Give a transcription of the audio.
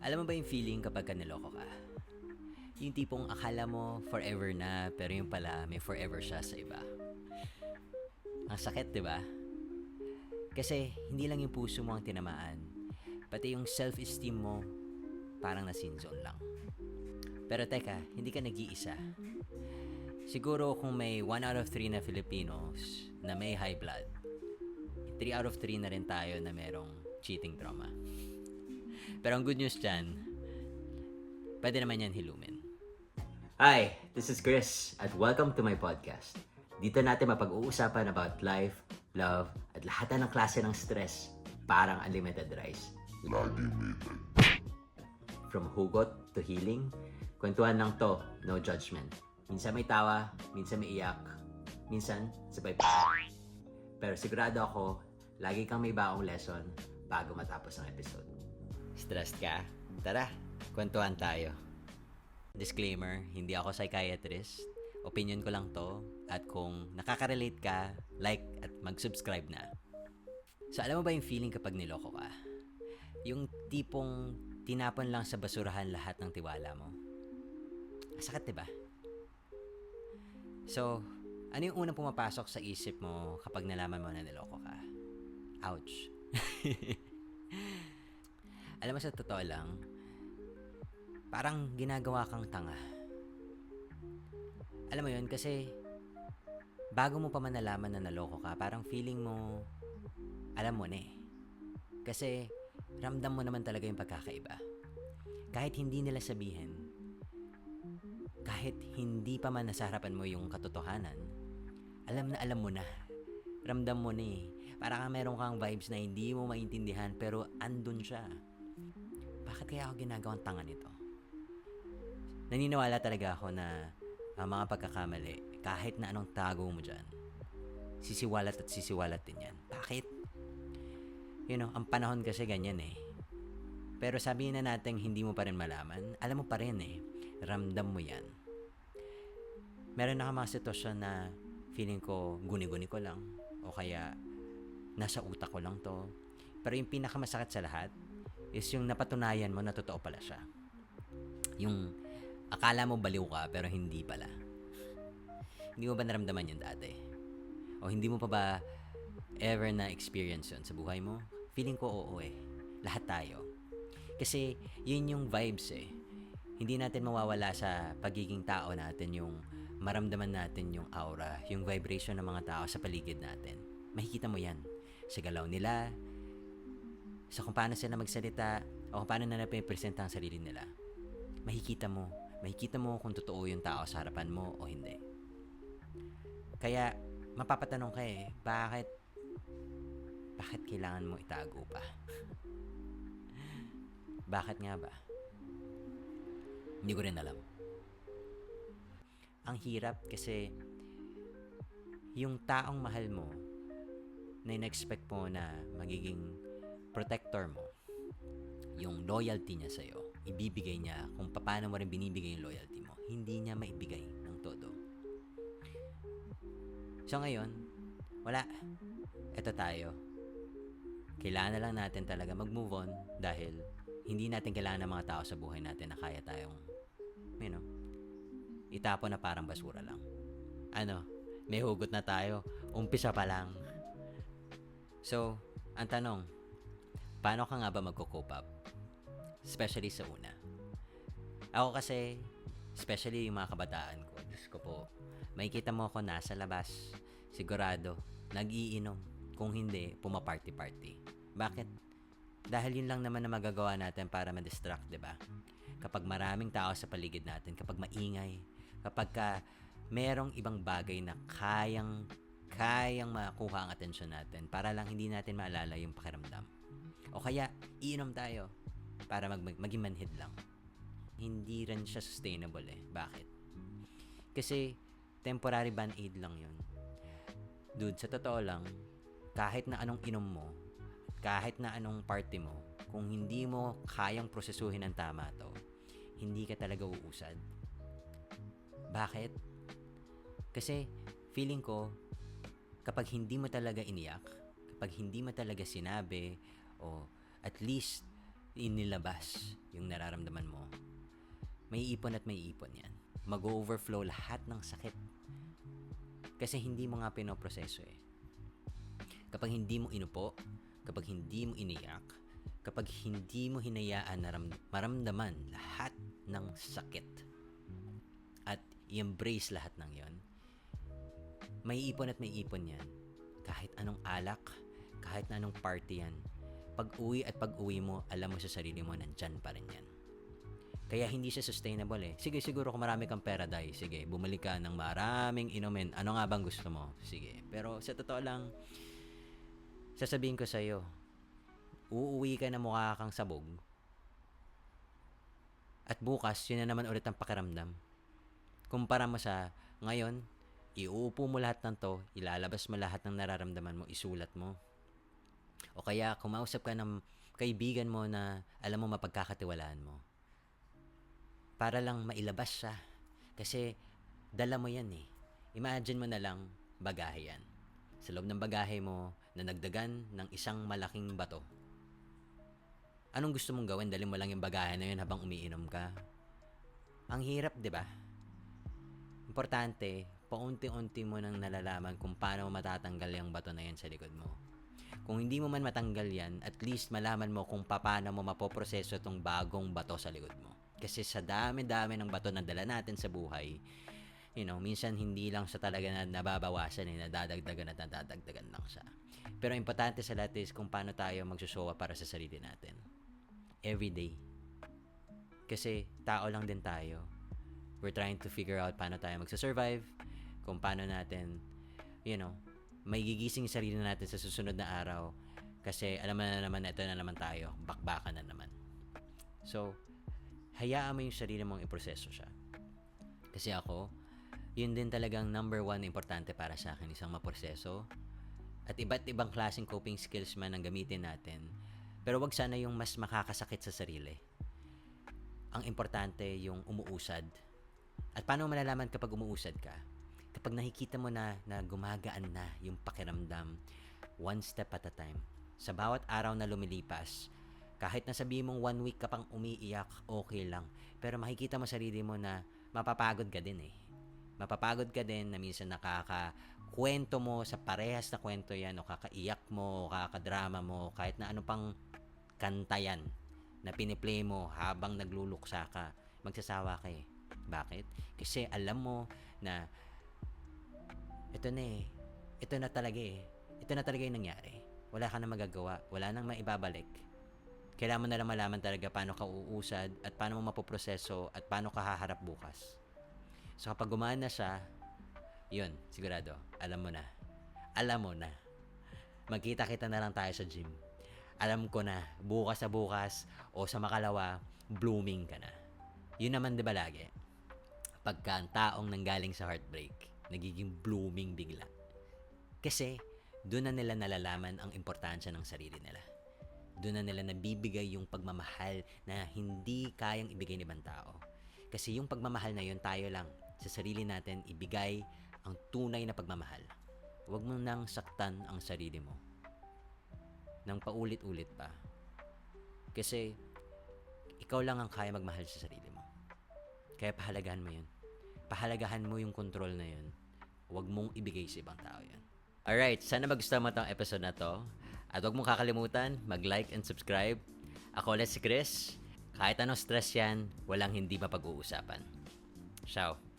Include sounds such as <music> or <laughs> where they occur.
Alam mo ba yung feeling kapag ka niloko ka? Yung tipong akala mo forever na, pero yung pala may forever siya sa iba. Ang sakit, di ba? Kasi hindi lang yung puso mo ang tinamaan, pati yung self-esteem mo parang na zone lang. Pero teka, hindi ka nag-iisa. Siguro kung may 1 out of 3 na Filipinos na may high blood, 3 out of 3 na rin tayo na merong cheating trauma. Pero ang good news dyan, pwede naman yan hilumin. Hi, this is Chris at welcome to my podcast. Dito natin mapag-uusapan about life, love, at lahat na ng klase ng stress parang unlimited rice. Lagi muted. From hugot to healing, kwentuhan lang to, no judgment. Minsan may tawa, minsan may iyak, minsan sabay pa. Pero sigurado ako, lagi kang may baong lesson bago matapos ang episode. Stressed ka? Tara, kwentuhan tayo. Disclaimer, hindi ako psychiatrist. Opinion ko lang to. At kung nakaka-relate ka, like at mag-subscribe na. So alam mo ba yung feeling kapag niloko ka? Yung tipong tinapon lang sa basurahan lahat ng tiwala mo. Sakit, diba? So, ano yung unang pumapasok sa isip mo kapag nalaman mo na niloko ka? Ouch. <laughs> Alam mo sa totoo lang, parang ginagawa kang tanga. Alam mo yun, kasi bago mo pa man nalaman na naloko ka, parang feeling mo, alam mo na eh. Kasi ramdam mo naman talaga yung pagkakaiba. Kahit hindi nila sabihin, kahit hindi pa man nasa mo yung katotohanan, alam na alam mo na. Ramdam mo na eh. Para ka meron kang vibes na hindi mo maintindihan pero andun siya. Kaya ako ginagawang tanga nito? Naniniwala talaga ako na ang mga pagkakamali, kahit na anong tago mo dyan, sisiwalat at sisiwalat din yan. Bakit? You know, ang panahon kasi ganyan eh. Pero sabihin na natin hindi mo pa rin malaman, alam mo pa rin eh. Ramdam mo yan. Meron na mga sitwasyon na feeling ko guni-guni ko lang o kaya nasa utak ko lang to. Pero yung pinakamasakit sa lahat is yung napatunayan mo na totoo pala siya. Yung akala mo baliw ka pero hindi pala. Hindi mo ba naramdaman yun dati? O hindi mo pa ba ever na experience yun sa buhay mo? Feeling ko oo eh. Lahat tayo. Kasi yun yung vibes eh. Hindi natin mawawala sa pagiging tao natin yung maramdaman natin yung aura, yung vibration ng mga tao sa paligid natin. Makikita mo yan. Sa galaw nila, sa kung paano sila magsalita, o kung paano nila pinipresenta ang sarili nila. Makikita mo. Makikita mo kung totoo yung tao sa harapan mo o hindi. Kaya, mapapatanong ka eh, bakit bakit kailangan mo itago pa? <laughs> bakit nga ba? Hindi ko rin alam. Ang hirap kasi yung taong mahal mo na in-expect mo na magiging protector mo, yung loyalty niya sa'yo, ibibigay niya kung paano mo rin binibigay yung loyalty mo. Hindi niya maibigay ng todo. So ngayon, wala. Ito tayo. Kailangan na lang natin talaga mag-move on dahil hindi natin kailangan ng mga tao sa buhay natin na kaya tayong, you know, itapon na parang basura lang. Ano, may hugot na tayo. Umpisa pa lang. So, ang tanong, paano ka nga ba magko-cope up? Especially sa una. Ako kasi, especially yung mga kabataan ko, Diyos ko po, makikita mo ako nasa labas, sigurado, nag-iinom. Kung hindi, pumaparty-party. Bakit? Dahil yun lang naman na magagawa natin para ma-distract, di ba? Kapag maraming tao sa paligid natin, kapag maingay, kapag ka merong ibang bagay na kayang kayang makuha ang atensyon natin para lang hindi natin maalala yung pakiramdam. O kaya, iinom tayo para mag, mag maging manhid lang. Hindi rin siya sustainable eh. Bakit? Kasi, temporary band-aid lang yun. Dude, sa totoo lang, kahit na anong inom mo, kahit na anong party mo, kung hindi mo kayang prosesuhin ng tama to, hindi ka talaga uusad. Bakit? Kasi feeling ko, kapag hindi mo talaga iniyak, kapag hindi mo talaga sinabi, o at least inilabas yung nararamdaman mo, may ipon at may ipon yan. Mag-overflow lahat ng sakit. Kasi hindi mo nga pinoproseso eh. Kapag hindi mo inupo, kapag hindi mo iniyak, kapag hindi mo hinayaan na ram- maramdaman lahat ng sakit at i-embrace lahat ng yon, may ipon at may ipon yan. Kahit anong alak, kahit na anong party yan, pag uwi at pag uwi mo, alam mo sa sarili mo, nandyan pa rin yan. Kaya hindi siya sustainable eh. Sige, siguro kung marami kang pera, dahil sige, bumalik ka ng maraming inumin. Ano nga bang gusto mo? Sige. Pero sa totoo lang, sasabihin ko sa'yo, uuwi ka na mukha kang sabog. At bukas, yun na naman ulit ang pakiramdam. Kumpara mo sa ngayon, iuupo mo lahat ng to, ilalabas mo lahat ng nararamdaman mo, isulat mo. O kaya, kumausap ka ng kaibigan mo na alam mo mapagkakatiwalaan mo. Para lang mailabas siya. Kasi, dala mo yan eh. Imagine mo na lang, bagahe yan. Sa loob ng bagahe mo, na nagdagan ng isang malaking bato. Anong gusto mong gawin? Dali mo lang yung bagahe na yun habang umiinom ka. Ang hirap, di ba? Importante, paunti-unti mo nang nalalaman kung paano matatanggal yung bato na yan sa likod mo. Kung hindi mo man matanggal yan, at least malaman mo kung paano mo mapoproseso itong bagong bato sa likod mo. Kasi sa dami-dami ng bato na dala natin sa buhay, you know, minsan hindi lang siya talaga na nababawasan eh, nadadagdagan at nadadagdagan lang siya. Pero importante sa lahat is kung paano tayo magsusowa para sa sarili natin. Every day. Kasi tao lang din tayo. We're trying to figure out paano tayo magsasurvive, kung paano natin, you know, may gigising sarili natin sa susunod na araw. Kasi alam na naman, ito na naman tayo. Bakbakan na naman. So, hayaan mo yung sarili mong iproseso siya. Kasi ako, yun din talagang number one na importante para sa akin, isang maproseso. At iba't ibang klaseng coping skills man ang gamitin natin. Pero wag sana yung mas makakasakit sa sarili. Ang importante yung umuusad. At paano malalaman kapag umuusad ka? Kapag nakikita mo na, na gumagaan na yung pakiramdam, one step at a time. Sa bawat araw na lumilipas, kahit na sabihin mong one week ka pang umiiyak, okay lang. Pero makikita mo sarili mo na mapapagod ka din eh. Mapapagod ka din na minsan nakaka-kwento mo sa parehas na kwento yan o kakaiyak mo o kakadrama mo kahit na ano pang kanta yan na piniplay mo habang nagluluksa ka, magsasawa ka eh. Bakit? Kasi alam mo na ito na eh. Ito na talaga eh. Ito na talaga yung nangyari. Wala ka na magagawa. Wala nang maibabalik. Kailangan mo na lang malaman talaga paano ka uusad at paano mo mapoproseso at paano ka haharap bukas. So kapag gumaan na siya, yun, sigurado, alam mo na. Alam mo na. Magkita-kita na lang tayo sa gym. Alam ko na, bukas sa bukas o sa makalawa, blooming ka na. Yun naman 'di ba lagi? Pagka ang taong nanggaling sa heartbreak, nagiging blooming bigla. Kasi doon na nila nalalaman ang importansya ng sarili nila. Doon na nila nabibigay yung pagmamahal na hindi kayang ibigay ng ibang tao. Kasi yung pagmamahal na yun, tayo lang sa sarili natin ibigay ang tunay na pagmamahal. Huwag mo nang saktan ang sarili mo. Nang paulit-ulit pa. Kasi ikaw lang ang kaya magmahal sa sarili mo. Kaya pahalagahan mo yun. Pahalagahan mo yung control na yun. Huwag mong ibigay sa ibang tao yan. Alright, sana magustuhan mo itong episode na to. At huwag mong kakalimutan, mag-like and subscribe. Ako ulit si Chris. Kahit anong stress yan, walang hindi mapag-uusapan. Ciao.